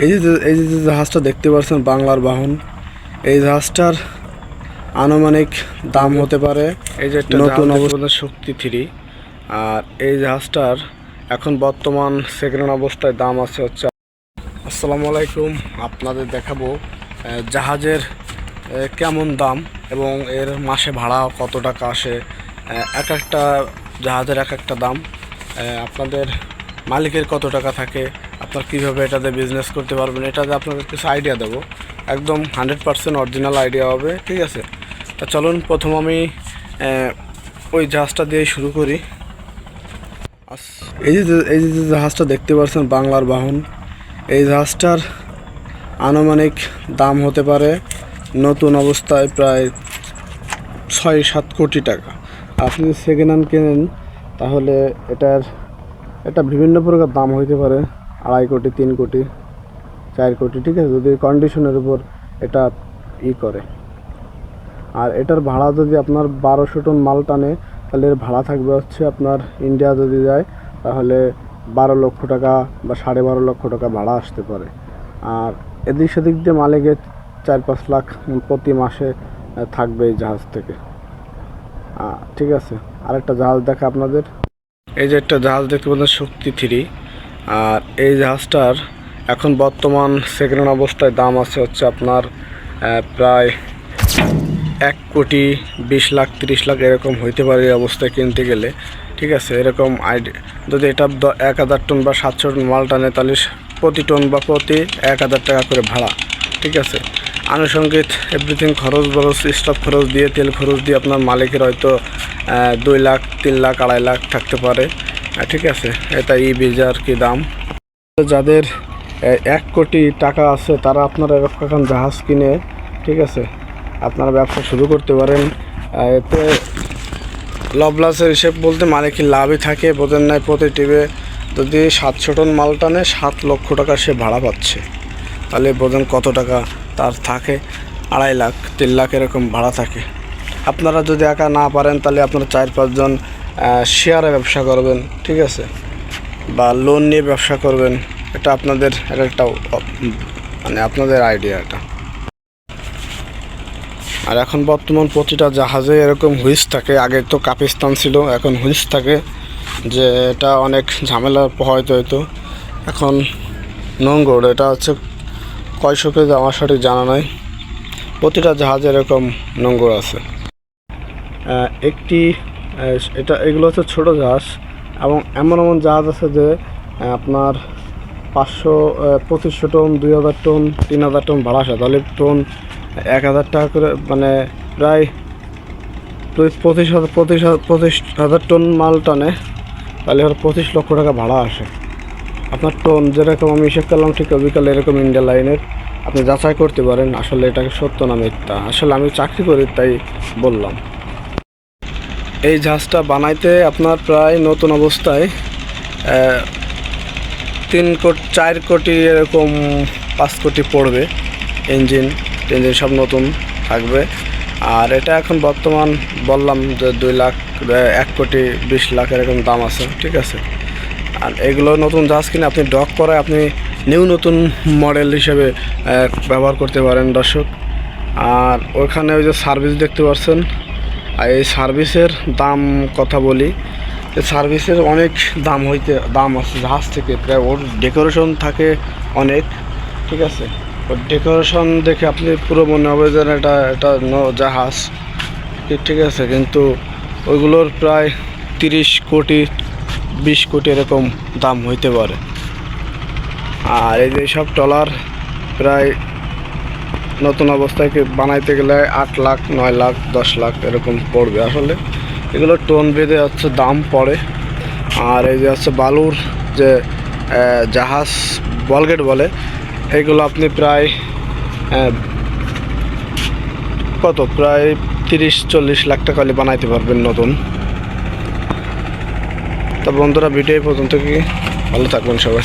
এই যে এই যে জাহাজটা দেখতে পাচ্ছেন বাংলার বাহন। এই জাহাজটার আনুমানিক দাম হতে পারে এই যে একটা নতুন অবস্থা শক্তি থ্রি। আর এই জাহাজটার এখন বর্তমান সেকেন্ড অবস্থায় দাম আছে হচ্ছে আসসালামু আলাইকুম আপনাদের দেখাবো জাহাজের কেমন দাম এবং এর মাসে ভাড়া কত টাকা আসে। এক একটা জাহাজের এক একটা দাম। আপনাদের মালিকের কত টাকা থাকে আপনার কীভাবে এটাতে বিজনেস করতে পারবেন, এটাতে আপনাদের কিছু আইডিয়া দেবো। একদম হান্ড্রেড পার্সেন্ট অরিজিনাল আইডিয়া হবে, ঠিক আছে? তা চলুন, প্রথম আমি ওই জাহাজটা দিয়ে শুরু করি। এই যে এই যে জাহাজটা দেখতে পাচ্ছেন বাংলার বাহন, এই জাহাজটার আনুমানিক দাম হতে পারে নতুন অবস্থায় প্রায় ছয় সাত কোটি টাকা। আপনি যদি সেকেন্ড হ্যান্ড কেনেন, তাহলে এটার, এটা বিভিন্ন প্রকার দাম হইতে পারে। আড়াই কোটি, তিন কোটি, চার কোটি, ঠিক আছে? যদি কন্ডিশনের উপর এটা ই করে। আর এটার ভাড়া যদি আপনার বারোশো টন মাল টানে, তাহলে এর ভাড়া থাকবে হচ্ছে আপনার ইন্ডিয়া যদি যায়, তাহলে বারো লক্ষ টাকা বা সাড়ে বারো লক্ষ টাকা ভাড়া আসতে পারে। আর এদিক সেদিক দিয়ে মালিকের চার পাঁচ লাখ প্রতি মাসে থাকবে এই জাহাজ থেকে। ঠিক আছে? আরেকটা জাহাজ দেখা আপনাদের। এই যে একটা জাহাজ দেখতে পাচ্ছেন, শক্তি থ্রি। আর এই জাহাজটার এখন বর্তমান সেকেন্ড অবস্থায় দাম আছে হচ্ছে আপনার প্রায় এক কোটি বিশ লাখ তিরিশ লাখ এরকম হইতে পারে এই অবস্থায় কিনতে গেলে, ঠিক আছে? এরকম আইডি, যদি এটা এক হাজার টন বা সাতশো টন মাল টানে, তাহলে প্রতি টন বা প্রতি এক হাজার টাকা করে ভাড়া, ঠিক আছে? আনুষঙ্গিক এভরিথিং খরচ বরচ স্টক খরচ দিয়ে, তেল খরচ দিয়ে আপনার মালিকের হয়তো দুই লাখ, তিন লাখ, আড়াই লাখ থাকতে পারে। ঠিক আছে, এটা ই বিজার কি দাম? যাদের এক কোটি টাকা আছে, তারা আপনারা এরকম জাহাজ কিনে, ঠিক আছে, আপনারা ব্যবসা শুরু করতে পারেন। এতে লব লসের হিসেব বলতে মানে কি লাভই থাকে, বোঝেন নাই প্রতি টিপে যদি সাতশো টন মাল টানে, সাত লক্ষ টাকা সে ভাড়া পাচ্ছে। তাহলে বোঝেন কত টাকা তার থাকে, আড়াই লাখ, তিন লাখ এরকম ভাড়া থাকে। আপনারা যদি একা না পারেন, তাহলে আপনারা চার পাঁচজন শেয়ারে ব্যবসা করবেন, ঠিক আছে? বা লোন নিয়ে ব্যবসা করবেন, এটা আপনাদের এক একটা মানে আপনাদের আইডিয়া এটা। আর এখন বর্তমান প্রতিটা জাহাজে এরকম হুইস থাকে, আগে তো কাপিস্তান ছিল, এখন হুইস থাকে, যে এটা অনেক ঝামেলা পোহাইতে হইতো এখন নোংর এটা হচ্ছে কয়শো কেজি আমার সঠিক জানা নাই। প্রতিটা জাহাজে এরকম নোংর আছে। একটি এটা এগুলো হচ্ছে ছোট জাহাজ এবং এমন এমন জাহাজ আছে যে আপনার পাঁচশো পঁচিশশো টন, দুই হাজার টন, তিন হাজার টন ভাড়া আসে। তাহলে টন এক হাজার টাকা করে মানে প্রায় পঁচিশ পঁচিশ হাজার, পঁচিশ পঁচিশ হাজার টন মাল টানে, তাহলে ওর পঁচিশ লক্ষ টাকা ভাড়া আসে। আপনার টোন যেরকম আমি হিসেব করলাম, ঠিক বিকালে এরকম ইন্ডিয়া লাইনের আপনি যাচাই করতে পারেন, আসলে এটাকে সত্য না মিথ্যা। আসলে আমি চাকরি করি, তাই বললাম। এই জাহাজটা বানাইতে আপনার প্রায় নতুন অবস্থায় তিন কোটি, চার কোটি এরকম পাঁচ কোটি পড়বে। ইঞ্জিন ইঞ্জিন সব নতুন থাকবে। আর এটা এখন বর্তমান বললাম যে দুই লাখ এক কোটি বিশ লাখ এরকম দাম আছে, ঠিক আছে? আর এগুলো নতুন জাহাজ কিনে আপনি ডক করে আপনি নিউ নতুন মডেল হিসেবে ব্যবহার করতে পারেন দর্শক। আর ওখানে ওই যে সার্ভিস দেখতে পাচ্ছেন আর এই সার্ভিসের দাম কথা বলি সার্ভিসের অনেক দাম হইতে, দাম আছে, জাহাজ থেকে প্রায় ওর ডেকোরেশন থাকে অনেক, ঠিক আছে? ওর ডেকোরেশন দেখে আপনি পুরো মনে হবে যেন এটা এটা ন- জাহাজ ঠিক- আছে? কিন্তু ওইগুলোর প্রায় তিরিশ কোটি, বিশ কোটি এরকম দাম হইতে পারে। আর এই যে সব টলার প্রায় নতুন অবস্থায় বানাইতে গেলে আট লাখ, নয় লাখ, দশ লাখ এরকম পড়বে আসলে। এগুলো টোন বেঁধে হচ্ছে দাম পড়ে। আর এই যে হচ্ছে বালুর যে জাহাজ, বলগেট বলে, এগুলো আপনি প্রায় কত? প্রায় তিরিশ, চল্লিশ লাখ টাকা হলে বানাইতে পারবেন নতুন। তা বন্ধুরা, ভিডিও পর্যন্ত কি? ভালো থাকবেন সবাই।